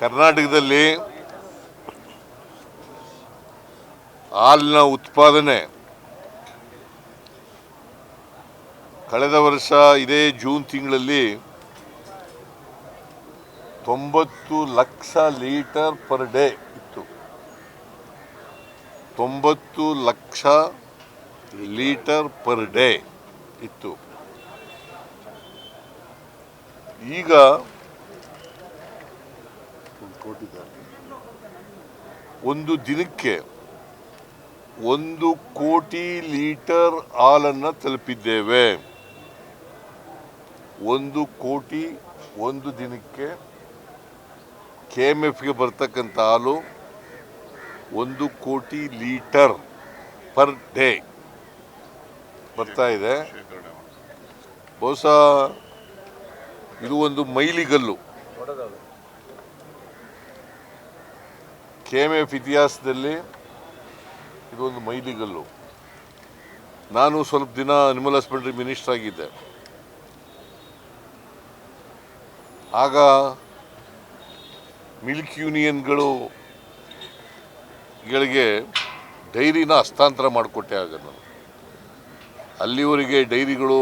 ಕರ್ನಾಟಕದಲ್ಲಿ ಹಾಲಿನ ಉತ್ಪಾದನೆ ಕಳೆದ ವರ್ಷ ಇದೇ ಜೂನ್ ತಿಂಗಳಲ್ಲಿ ತೊಂಬತ್ತು ಲಕ್ಷ ಲೀಟರ್ ಪರ್ ಡೇ ಇತ್ತು. ತೊಂಬತ್ತು ಲಕ್ಷ ಲೀಟರ್ ಪರ್ ಡೇ ಇತ್ತು. ಈಗ ಒಂದು ದಿನಕ್ಕೆ ಒಂದು ಕೋಟಿ ಲೀಟರ್ ಹಾಲನ್ನು ತಲುಪಿದ್ದೇವೆ. ಒಂದು ಕೋಟಿ ಒಂದು ದಿನಕ್ಕೆ ಕೆ ಎಂ ಎಫ್ಗೆ ಬರ್ತಕ್ಕಂಥ ಹಾಲು ಒಂದು ಕೋಟಿ ಲೀಟರ್ ಪರ್ ಡೇ ಬರ್ತಾ ಇದೆ. ಬಹುಶಃ ಇದು ಒಂದು ಮೈಲಿಗಲ್ಲು. ಕೆ ಎಂ ಎಫ್ ಇತಿಹಾಸದಲ್ಲಿ ಇದೊಂದು ಮೈಲಿಗಲ್ಲು. ನಾನು ಸ್ವಲ್ಪ ದಿನ ಅನಿಮಲ್ ಹಸ್ಬೆಂಡ್ರಿ ಮಿನಿಸ್ಟರ್ ಆಗಿದ್ದೆ. ಆಗ ಮಿಲ್ಕ್ ಯೂನಿಯನ್ಗಳು ಗಳಿಗೆ ಡೈರಿನ ಹಸ್ತಾಂತರ ಮಾಡಿಕೊಟ್ಟೆ ಆಗ ನಾನು. ಅಲ್ಲಿವರೆಗೆ ಡೈರಿಗಳು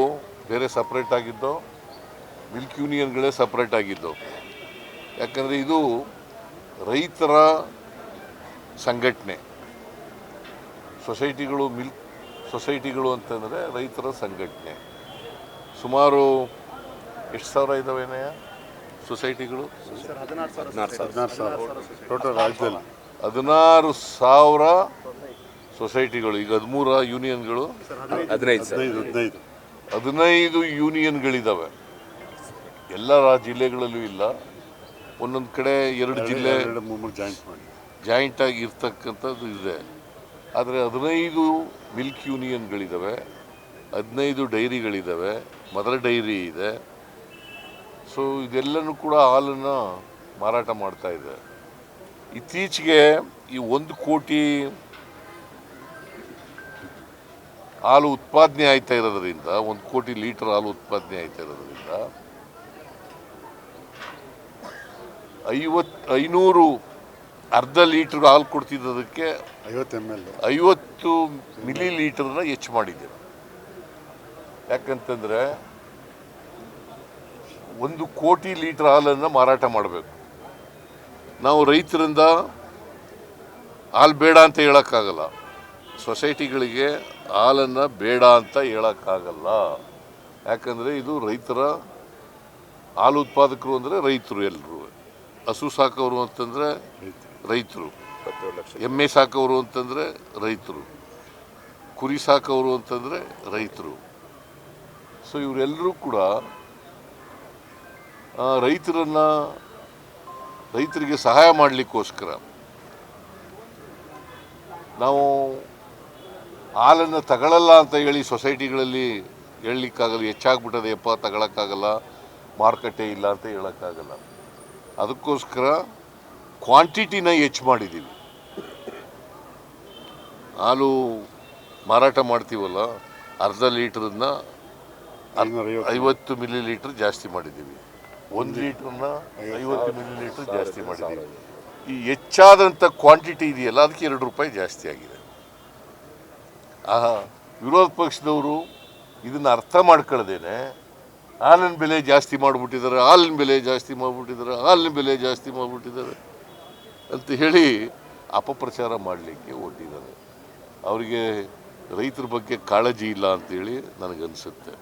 ಬೇರೆ ಸಪ್ರೇಟ್ ಆಗಿದ್ದು, ಮಿಲ್ಕ್ ಯೂನಿಯನ್ಗಳೇ ಸಪ್ರೇಟ್ ಆಗಿದ್ದು. ಯಾಕಂದರೆ ಇದು ರೈತರ ಸಂಘಟನೆ. ಸೊಸೈಟಿಗಳು ಮಿಲ್ಕ್ ಸೊಸೈಟಿಗಳು ಅಂತಂದರೆ ರೈತರ ಸಂಘಟನೆ. ಸುಮಾರು ಎಷ್ಟು ಸಾವಿರ ಇದ್ದಾವೇನಯ್ಯ ಸೊಸೈಟಿಗಳು? ಹದಿನಾರು ಸಾವಿರ. ಟೋಟಲ್ ರಾಜ್ಯದಲ್ಲಿ. ಹದಿನಾರು ಸಾವಿರ ಸೊಸೈಟಿಗಳು. ಈಗ ಹದಿಮೂರ ಯೂನಿಯನ್ಗಳು. ಹದಿನೈದು ಹದಿನೈದು ಹದಿನೈದು. ಯೂನಿಯನ್ಗಳಿದ್ದಾವೆ ಎಲ್ಲ ರಾ- ಜಿಲ್ಲೆಗಳಲ್ಲೂ ಇಲ್ಲ. ಒಂದೊಂದು ಕಡೆ ಎರಡು ಜಿಲ್ಲೆ. ಎರಡು ಮೂರು ಮೂರು ಜಾಯಿಂಟ್ ಮಾಡಿ. ಜಾಯಿಂಟ್ ಆಗಿ ಇರ್ತಕ್ಕಂಥದ್ದು ಇದೆ. ಆದರೆ ಹದಿನೈದು ಮಿಲ್ಕ್ ಯೂನಿಯನ್ಗಳಿದ್ದಾವೆ ಹದಿನೈದು ಡೈರಿಗಳಿದ್ದಾವೆ ಮದರ್ ಡೈರಿ ಇದೆ. ಸೊ ಇದೆಲ್ಲನೂ ಕೂಡ ಹಾಲನ್ನು ಮಾರಾಟ ಮಾಡ್ತಾ ಇದೆ. ಇತ್ತೀಚೆಗೆ ಈ ಒಂದು ಕೋಟಿ ಹಾಲು ಉತ್ಪಾದನೆ ಆಯ್ತಾ ಇರೋದ್ರಿಂದ, ಒಂದು ಕೋಟಿ ಲೀಟರ್ ಹಾಲು ಉತ್ಪಾದನೆ ಆಯ್ತಾ ಇರೋದ್ರಿಂದ ಐವತ್ತು ಐನೂರು ಅರ್ಧ ಲೀಟರ್ ಹಾಲು ಕೊಡ್ತಿದ್ದದಕ್ಕೆ ಐವತ್ತು ಎಂ ಎಲ್ ಐವತ್ತು ಮಿಲಿ ಲೀಟರ್ನ ಹೆಚ್ಚು ಮಾಡಿದ್ದೇವೆ ಯಾಕಂತಂದರೆ ಒಂದು ಕೋಟಿ ಲೀಟರ್ ಹಾಲನ್ನು ಮಾರಾಟ ಮಾಡಬೇಕು. ನಾವು ರೈತರಿಂದ ಹಾಲು ಬೇಡ ಅಂತ ಹೇಳೋಕ್ಕಾಗಲ್ಲ. ಸೊಸೈಟಿಗಳಿಗೆ ಹಾಲನ್ನು ಬೇಡ ಅಂತ ಹೇಳೋಕ್ಕಾಗಲ್ಲ. ಯಾಕಂದರೆ ಇದು ರೈತರ ಹಾಲು ಉತ್ಪಾದಕರು ಅಂದರೆ ರೈತರು ಎಲ್ಲರೂ ಹಸು ಸಾಕೋರು ಅಂತಂದರೆ ರೈತರು. ಎಮ್ಮೆ ಸಾಕೋರು ಅಂತಂದರೆ ರೈತರು. ಕುರಿ ಸಾಕೋರು ಅಂತಂದರೆ ರೈತರು. ಸೊ ಇವರೆಲ್ಲರೂ ಕೂಡ ರೈತರನ್ನು ರೈತರನ್ನ ರೈತರಿಗೆ ಸಹಾಯ ಮಾಡಲಿಕ್ಕೋಸ್ಕರ ನಾವು ಹಾಲನ್ನು ತಗೊಳ್ಳಲ್ಲ ಅಂತ ಹೇಳಿ ಸೊಸೈಟಿಗಳಲ್ಲಿ ಹೇಳಲಿಕ್ಕಾಗಲ್ಲ ಹೆಚ್ಚಾಗ್ಬಿಟ್ಟದೆಯಪ್ಪ ತಗೊಳಕ್ಕಾಗಲ್ಲ ಮಾರುಕಟ್ಟೆ ಇಲ್ಲ ಅಂತ ಹೇಳೋಕ್ಕಾಗಲ್ಲ. ಅದಕ್ಕೋಸ್ಕರ ಕ್ವಾಂಟಿಟಿನ ಹೆಚ್ಚು ಮಾಡಿದ್ದೀವಿ ಹಾಲು ಮಾರಾಟ ಮಾಡ್ತೀವಲ್ಲ, ಅರ್ಧ ಲೀಟ್ರನ್ನ ಐವತ್ತು ಮಿಲಿ ಲೀಟ್ರ್ ಜಾಸ್ತಿ ಮಾಡಿದ್ದೀವಿ ಒಂದು ಲೀಟ್ರನ್ನ ಐವತ್ತು ಮಿಲಿ ಲೀಟ್ರ್ ಜಾಸ್ತಿ ಮಾಡಿದ್ದೀವಿ ಈ ಹೆಚ್ಚಾದಂಥ ಕ್ವಾಂಟಿಟಿ ಇದೆಯಲ್ಲ, ಅದಕ್ಕೆ ಎರಡು ರೂಪಾಯಿ ಜಾಸ್ತಿ ಆಗಿದೆ. ಆ ವಿರೋಧ ಪಕ್ಷದವರು ಇದನ್ನು ಅರ್ಥ ಮಾಡ್ಕೊಳ್ಳ್ದೇನೆ. ಹಾಲಿನ ಬೆಲೆ ಜಾಸ್ತಿ ಮಾಡಿಬಿಟ್ಟಿದ್ದಾರೆ, ಹಾಲಿನ ಬೆಲೆ ಜಾಸ್ತಿ ಮಾಡಿಬಿಟ್ಟಿದ್ದಾರೆ, ಹಾಲಿನ ಬೆಲೆ ಜಾಸ್ತಿ ಮಾಡಿಬಿಟ್ಟಿದ್ದಾರೆ. ಅಂತ ಹೇಳಿ ಅಪಪ್ರಚಾರ ಮಾಡಲಿಕ್ಕೆ ಹೊರಟಿದ್ದಾರೆ ಅವರಿಗೆ ರೈತರ ಬಗ್ಗೆ ಕಾಳಜಿ ಇಲ್ಲ ಅಂತೇಳಿ ನನಗನ್ಸುತ್ತೆ.